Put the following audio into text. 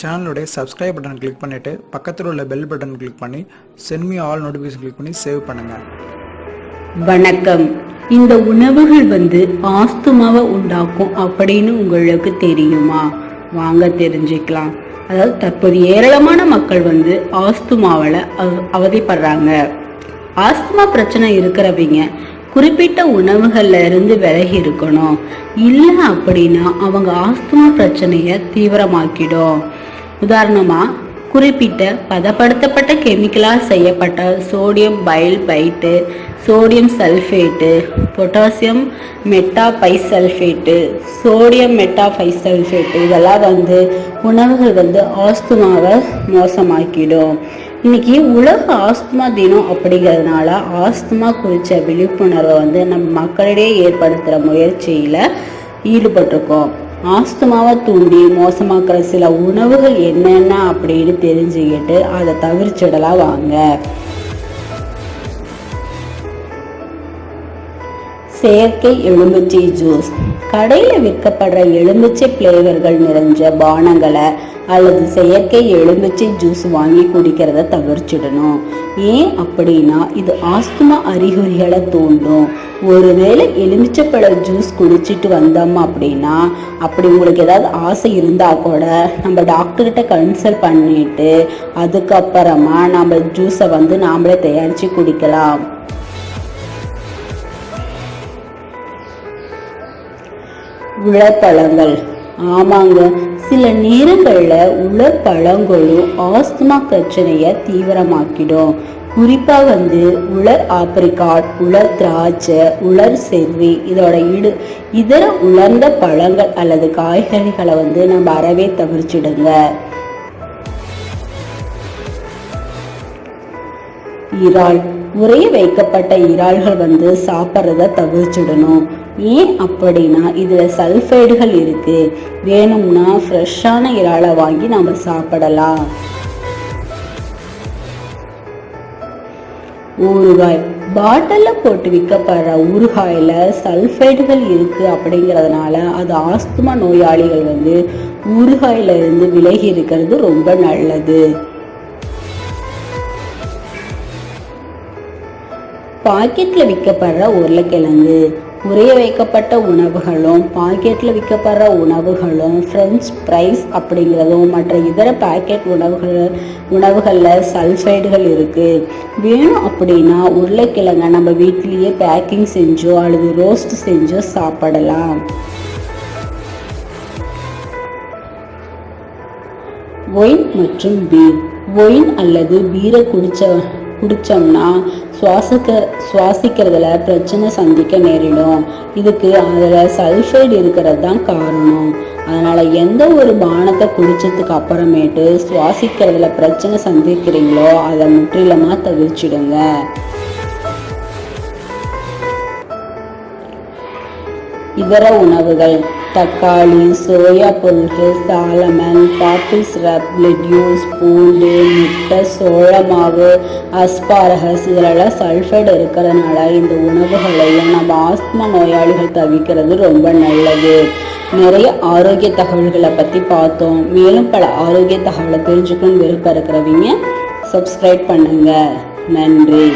சேனலுடைய subscribe button click பண்ணிவிட்டு பக்கத்தில் உள்ள பெல் பட்டன் கிளிக் பண்ணி சென்மி ஆல் நோட்டிஃபிகேஷன் கிளிக் பண்ணி சேவ் பண்ணுங்கள் வணக்கம். இந்த உணவுகள் வந்து ஆஸ்துமாவை உண்டாக்கும் அப்படின்னு உங்களுக்கு தெரியுமா? வாங்க தெரிஞ்சுக்கலாம். அதாவது தற்போது ஏராளமான மக்கள் வந்து ஆஸ்துமாவில் அவதிப்படுறாங்க. ஆஸ்துமா பிரச்சனை இருக்கிறவங்க குறிப்பிட்ட உணவுகள்ல இருந்து விலகி இருக்கணும். இல்லை அப்படின்னா அவங்க ஆஸ்துமா பிரச்சனையை தீவிரமாக்கிடும். உதாரணமா குறிப்பிட்ட பதப்படுத்தப்பட்ட கெமிக்கலால் செய்யப்பட்ட சோடியம் பைல் byte sodium sulphate potassium metabisulphite sodium metabisulphite இதெல்லாம் வந்து உணவுகள் வந்து ஆஸ்துமாவை மோசமாக்கிடும். இன்னைக்கு உலக ஆஸ்துமா தினம் அப்படிங்கிறதுனால ஆஸ்துமா குறித்த விழிப்புணர்வை வந்து நம்ம மக்களிடையே ஏற்படுத்துகிற முயற்சியில் ஈடுபட்டிருக்கோம். ஆஸ்துமாவை தூண்டி மோசமாக்குற சில உணவுகள் என்னென்ன அப்படின்னு தெரிஞ்சுக்கிட்டு அதை தவிர்ச்சிடலாம் வாங்க. செயற்கை எலுமிச்சை ஜூஸ். கடையில் விற்கப்படுற எலுமிச்சை ஃப்ளேவர்கள் நிறைஞ்ச பானங்களை அல்லது செயற்கை எலுமிச்சை ஜூஸ் வாங்கி குடிக்கிறத தவிர்ச்சிடணும் ஏன் அப்படின்னா இது ஆஸ்துமா அறிகுறிகளை தூண்டும். ஒருவேளை எலுமிச்சைப்பழ ஜூஸ் குடிச்சிட்டு வந்தோம் அப்படின்னா அப்படி உங்களுக்கு ஏதாவது ஆசை இருந்தால் கூட நம்ம டாக்டர்கிட்ட கன்சல்ட் பண்ணிட்டு அதுக்கப்புறமா நம்ம ஜூஸை வந்து நாமளே தயாரித்து குடிக்கலாம். உலர்பழங்கள் ஆமாங்க. சில நேரங்களில் உலர்பழங்களும் ஆஸ்துமா பிரச்சனையை தீவிரமாக்கிடும். குறிப்பாக வந்து உலர் ஆப்பிரிக்காட் உலர் திராட்சை உலர் செர்வி இதோட இடு இதர உலர்ந்த பழங்கள் அல்லது காய்கறிகளை வந்து நம்ம அறவே தவிர்ச்சிடுங்க. இறால். உறைய வைக்கப்பட்ட இறால்கள் வந்து சாப்பிட்றத தவிர்த்துடணும் ஏன் அப்படின்னா இதில் சல்ஃபைடுகள் இருக்குது வேணும்னா ஃப்ரெஷ்ஷான இறாலை வாங்கி நம்ம சாப்பிடலாம். ஊறுகாய். பாட்டிலில் போட்டு விற்கப்படுற ஊறுகாயில் சல்ஃபைடுகள் இருக்குது அப்படிங்கிறதுனால அது ஆஸ்துமா நோயாளிகள் வந்து ஊறுகாயில இருந்து விலகி இருக்கிறது ரொம்ப நல்லது. பாக்கெட்டில் விற்கப்படுற உருளைக்கிழங்கு. உறைய வைக்கப்பட்ட உணவுகளும் பாக்கெட்டில் விற்கப்படுற உணவுகளும் ஃப்ரெஞ்ச் ஃப்ரைஸ் அப்படிங்கிறதும் மற்ற இதர பாக்கெட் உணவுகள் உணவுகளில் சல்ஃபைடுகள் இருக்குது வேணும் அப்படின்னா உருளைக்கிழங்கை நம்ம வீட்டிலேயே பேக்கிங் செஞ்சோ அல்லது ரோஸ்ட் செஞ்சோ சாப்பிடலாம். ஒயின் மற்றும் பீர் ஒயின் அல்லது பீரை குடித்த குடிச்சோம்னா சுவாசிக்க சுவாசிக்கிறதுல பிரச்சனை சந்திக்க நேரிடும். இதுக்கு அதில் சல்ஃபைடு இருக்கிறது தான் காரணம். அதனால் எந்த ஒரு பானத்தை குடிச்சதுக்கு அப்புறமேட்டு சுவாசிக்கிறதுல பிரச்சனை சந்திக்கிறீங்களோ அதை முற்றிலுமாக தவிர்ச்சிடுங்க இதர உணவுகள் தக்காளி சோயா பொருட்கள் சாலமன் பாப்பிள் சிரப் லெட்யூஸ் பூண்டு முட்டை சோளமாவு அஸ்பாரகஸ் இதிலெல்லாம் சல்ஃபைடு இருக்கிறதுனால இந்த உணவுகளையும் நம்ம ஆஸ்மா நோயாளிகள் தவிக்கிறது ரொம்ப நல்லது. நிறைய ஆரோக்கிய தகவல்களை பற்றி பார்த்தோம். மேலும் பல ஆரோக்கிய தகவலை தெரிஞ்சுக்கணும் விருப்பம் இருக்கிறவங்க சப்ஸ்கிரைப் பண்ணுங்கள் நன்றி.